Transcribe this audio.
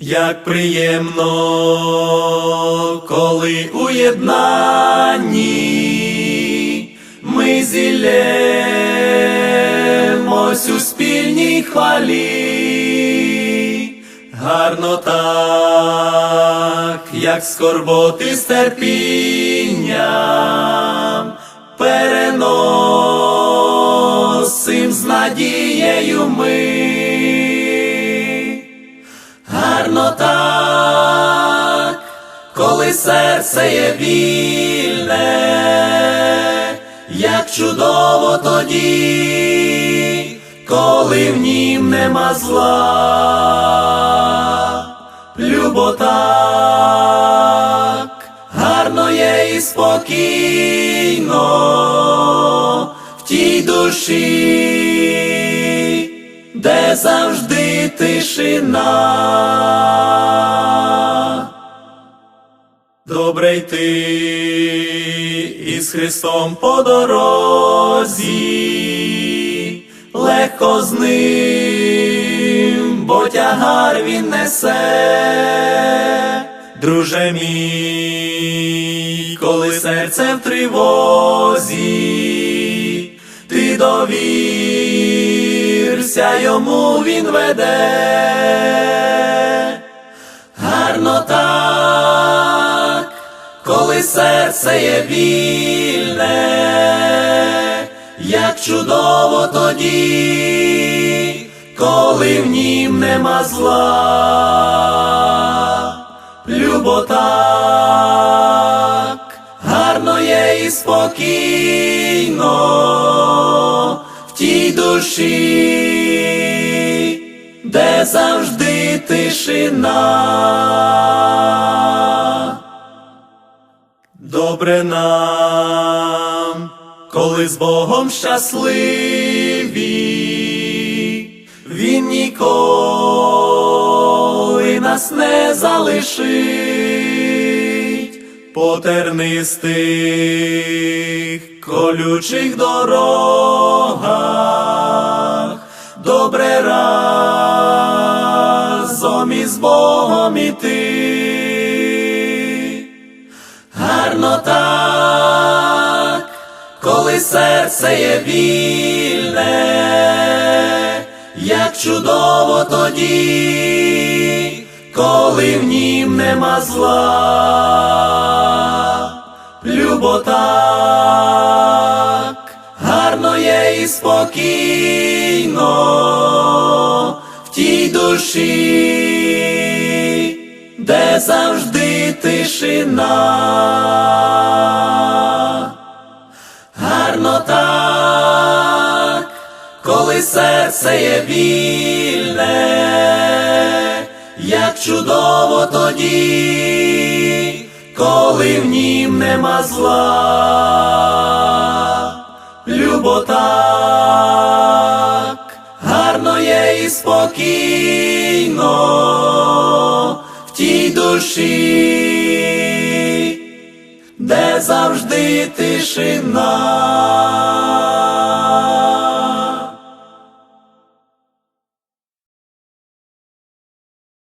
Як приємно, коли у єднанні ми зілємось у спільній хвалі, гарно так, як скорботи з терпінням переносим з надією ми. Коли серце є вільне, як чудово тоді, коли в нім нема зла. Любо так, гарно і спокійно в тій душі де завжди тишина. Добре йти із Христом по дорозі, легко з ним, бо тягар він несе, друже мій, коли серце в тривозі, ти довірся йому він веде. Гарно так, коли серце є вільне, як чудово тоді, коли в нім нема зла. Любо так, гарно є і спокійно в тій душі, де завжди тишина. Добре нам, коли з Богом щасливі, Він ніколи нас не залишить по тернистих колючих дорогах. Добре разом із Богом іти. Гарно так, коли серце є вільне, як чудово тоді, коли в нім нема зла. Любо так, гарно і спокійно в тій душі де завжди тишина. Гарно так, коли серце є вільне, як чудово тоді, коли в нім нема зла. Любо так, гарно є і спокійно душі, де завжди тишина.